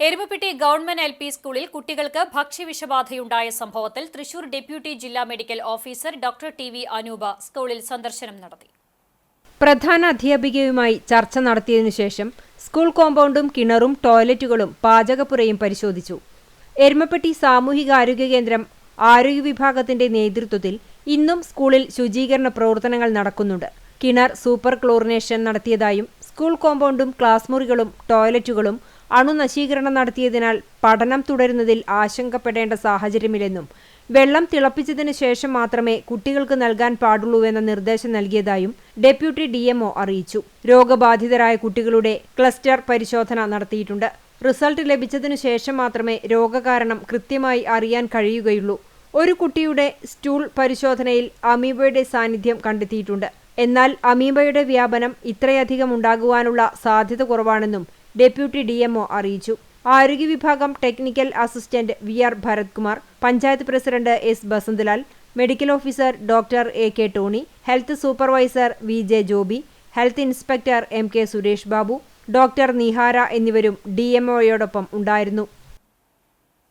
Erumapetty government L P സ്കൂളിൽ കുട്ടികൾക്ക് ഭക്ഷ്യവിഷബാധയുണ്ടായ സംഭവത്തിൽ തൃശൂർ ഡെപ്യൂട്ടി ജില്ലാ medical officer doctor T V Anupa സ്കൂളിൽ സന്ദർശനം നടത്തി. പ്രധാന അധ്യാപികയുമായി ചർച്ച നടത്തിയതിനു ശേഷം സ്കൂൾ കോമ്പൗണ്ടും കിണറും ടോയ്ലറ്റുകളും പാചകപ്പുരയും പരിശോധിച്ചു. എരുമപ്പെട്ടി സാമൂഹികാരോഗ്യ കേന്ദ്രം ആരോഗ്യ വിഭാഗത്തിന്റെ നേതൃത്വത്തിൽ ഇന്നും സ്കൂളിൽ ശുചീകരണ പ്രവർത്തനങ്ങൾ നടക്കുന്നുണ്ട്. കിണർ സൂപ്പർ ക്ലോറിനേഷൻ നടത്തിയതായും സ്കൂൾ കോമ്പൗണ്ടും ക്ലാസ് മുറികളും ടോയ്ലറ്റുകളും അണുനശീകരണം നടത്തിയതിനാൽ പഠനം തുടരുന്നതിൽ ആശങ്കപ്പെടേണ്ട സാഹചര്യമില്ലെന്നും വെള്ളം തിളപ്പിച്ചതിനു ശേഷം മാത്രമേ കുട്ടികൾക്ക് നൽകാൻ പാടുള്ളൂ എന്ന നിർദ്ദേശം നൽകിയതായും ഡെപ്യൂട്ടി ഡിഎംഒ അറിയിച്ചു. രോഗബാധിതരായ കുട്ടികളുടെ ക്ലസ്റ്റർ പരിശോധന നടത്തിയിട്ടുണ്ട്. റിസൾട്ട് ലഭിച്ചതിനു ശേഷം മാത്രമേ രോഗകാരണം കൃത്യമായി അറിയാൻ കഴിയുകയുള്ളൂ. ഒരു കുട്ടിയുടെ സ്റ്റൂൾ പരിശോധനയിൽ അമീബയുടെ സാന്നിധ്യം കണ്ടെത്തിയിട്ടുണ്ട്. എന്നാൽ അമീബയുടെ വ്യാപനം ഇത്രയധികം ഉണ്ടാകുവാനുള്ള സാധ്യത കുറവാണെന്നും ഡെപ്യൂട്ടി ഡിഎംഒ അറിയിച്ചു. ആരോഗ്യ വിഭാഗം technical assistant V R Bharathkumar panchayat president S Basanthalal medical officer doctor A K Tony health supervisor V J Joby health inspector M K Suresh Babu doctor Nihara എന്നിവരും ഡി എംഒയോടൊപ്പം ഉണ്ടായിരുന്നു.